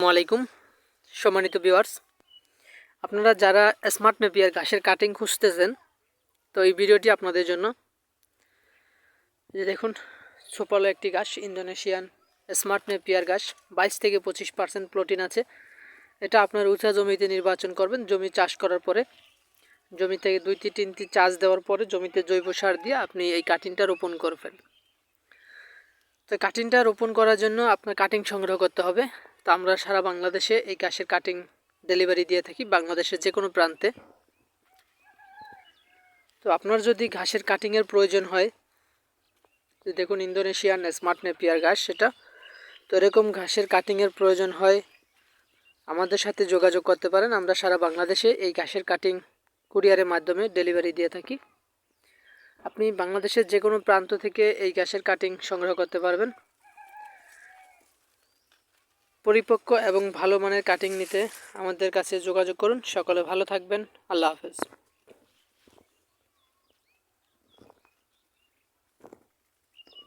আলাইকুম, সম্মানিত ভিউয়ার্স আপনারা যারা স্মার্ট নেপিয়ার ঘাসের কাটিং খুঁজতেছেন, তো এই ভিডিওটি আপনাদের জন্য। যে দেখুন, সুপালো একটি ঘাস, ইন্দোনেশিয়ান স্মার্ট নেপিয়ার ঘাস, বাইশ থেকে পঁচিশ পার্সেন্ট প্রোটিন আছে। এটা আপনার উঁচা জমিতে নির্বাচন করবেন, জমি চাষ করার পরে। জমি থেকে দুইটি তিনটি চাষ দেওয়ার পরে জমিতে জৈব সার দিয়ে আপনি এই কাটিংটা রোপণ করবেন। তো কাটিংটা রোপণ করার জন্য আপনার কাটিং সংগ্রহ করতে হবে। তো আমরা সারা বাংলাদেশে এই ঘাসের কাটিং ডেলিভারি দিয়ে থাকি, বাংলাদেশের যে কোনো প্রান্তে। তো আপনার যদি ঘাসের কাটিংয়ের প্রয়োজন হয় দেখুন ইন্দোনেশিয়ান স্মার্ট নেপিয়ার ঘাস সেটা, তো এরকম ঘাসের কাটিংয়ের প্রয়োজন হয়, আমাদের সাথে যোগাযোগ করতে পারেন। আমরা সারা বাংলাদেশে এই ঘাসের কাটিং কুরিয়ারের মাধ্যমে ডেলিভারি দিয়ে থাকি। আপনি বাংলাদেশের যে কোনো প্রান্ত থেকে এই গ্যাসের কাটিং সংগ্রহ করতে পারবেন। পরিপক্ক এবং ভালো মানের কাটিং নিতে আমাদের কাছে যোগাযোগ করুন। সকলে ভালো থাকবেন। আল্লাহ হাফেজ।